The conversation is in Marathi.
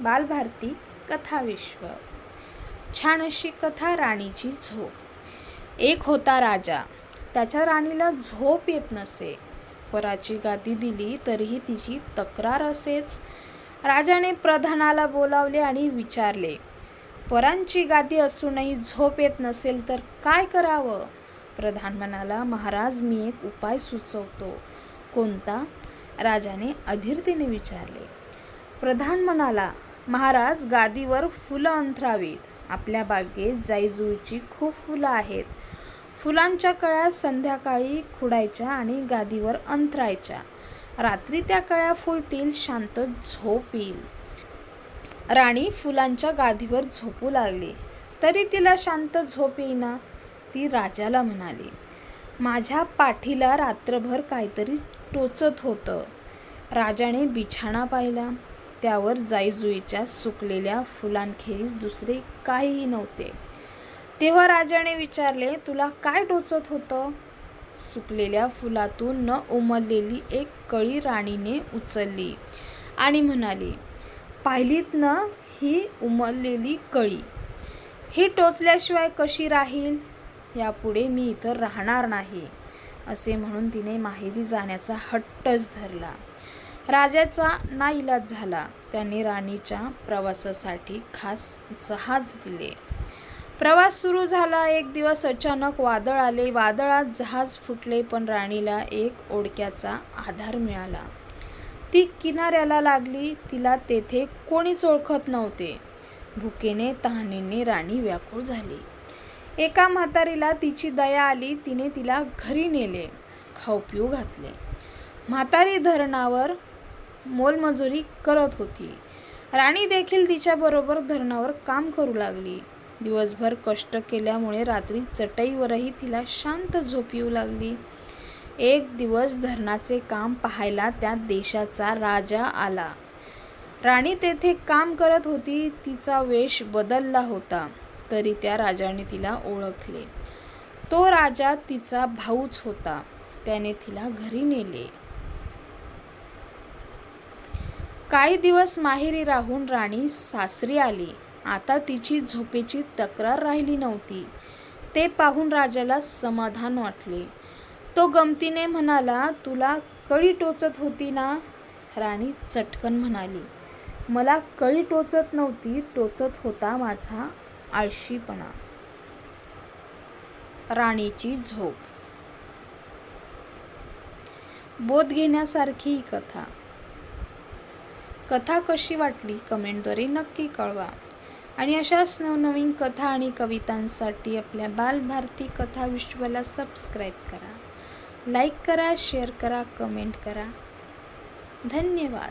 बालभारती कथाविश्व छान अशी कथा राणीची झोप. एक होता राजा. त्याच्या राणीला झोप येत नसे. पराची गादी दिली तरीही तिची तक्रार असेच. राजाने प्रधानाला बोलावले आणि विचारले परांची गादी असूनही झोप येत नसेल तर काय करावं? प्रधान म्हणाला महाराज मी एक उपाय सुचवतो. कोणता? राजाने अधीरतेने विचारले. प्रधान म्हणाला महाराज गादीवर फुलं अंथरावीत. आपल्या बागेत जाईजुईची खूप फुलं आहेत. फुलांच्या कळ्या संध्याकाळी खुडायच्या आणि गादीवर अंथरायच्या. रात्री त्या कळ्या फुलतील शांत झोप येईल. राणी फुलांच्या गादीवर झोपू लागली. तरी तिला शांत झोप येईना ती राजाला म्हणाली. माझ्या पाठीला रात्रभर काहीतरी टोचत होतं. राजाने बिछाणा पाहिला. त्यावर जाईजुईच्या सुकलेल्या फुलांखेरीज दुसरे काहीही नव्हते. तेव्हा राजाने विचारले तुला काय टोचत होतं? सुकलेल्या फुलातून न उमललेली एक कळी राणीने उचलली आणि म्हणाली पाहिलीत न ही उमललेली कळी? ही टोचल्याशिवाय कशी राहील? यापुढे मी इथं राहणार नाही असे म्हणून तिने माहिती जाण्याचा हट्टच धरला. राजाचा नाईलाज झाला. त्याने राणीच्या प्रवासासाठी खास जहाज दिले. प्रवास सुरू झाला. एक दिवस अचानक वादळ आले. वादळात जहाज फुटले पण राणीला एक ओढक्याचा आधार मिळाला. ती किनाऱ्याला लागली. तिला तेथे कोणीच ओळखत नव्हते. भुकेने तहानेने राणी व्याकुळ झाली. एका म्हातारीला तिची दया आली. तिने तिला घरी नेले. खाऊ पिऊ घातले. म्हातारी धरणावर मोलमजुरी करत होती. राणी देखील तिच्याबरोबर धरणावर काम करू लागली. दिवसभर कष्ट केल्यामुळे रात्री चटईवरही तिला शांत झोप येऊ लागली. एक दिवस धरणाचे काम पाहायला त्या देशाचा राजा आला. राणी तेथे काम करत होती तिचा वेश बदलला होता तरी त्या राजाने तिला ओळखले. तो राजा तिचा भाऊच होता. त्याने तिला घरी नेले. काही दिवस माहेरी राहून राणी सासरी आली. आता तिची झोपेची तक्रार राहिली नव्हती. ते पाहून राजाला समाधान वाटले. तो गमतीने म्हणाला तुला कळी टोचत होती ना? राणी चटकन म्हणाली मला कळी टोचत नव्हती टोचत होता माझा आळशीपणा. राणीची झोप. बोध घेण्यासारखी ही कथा. कथा कशी वाटली कमेंटद्वारे नक्की कळवा. आणि अशाच नवनवीन कथा आणि कवितांसाठी आपल्या बालभारती कथा विश्वाला सबस्क्राईब करा. लाईक करा शेअर करा कमेंट करा. धन्यवाद.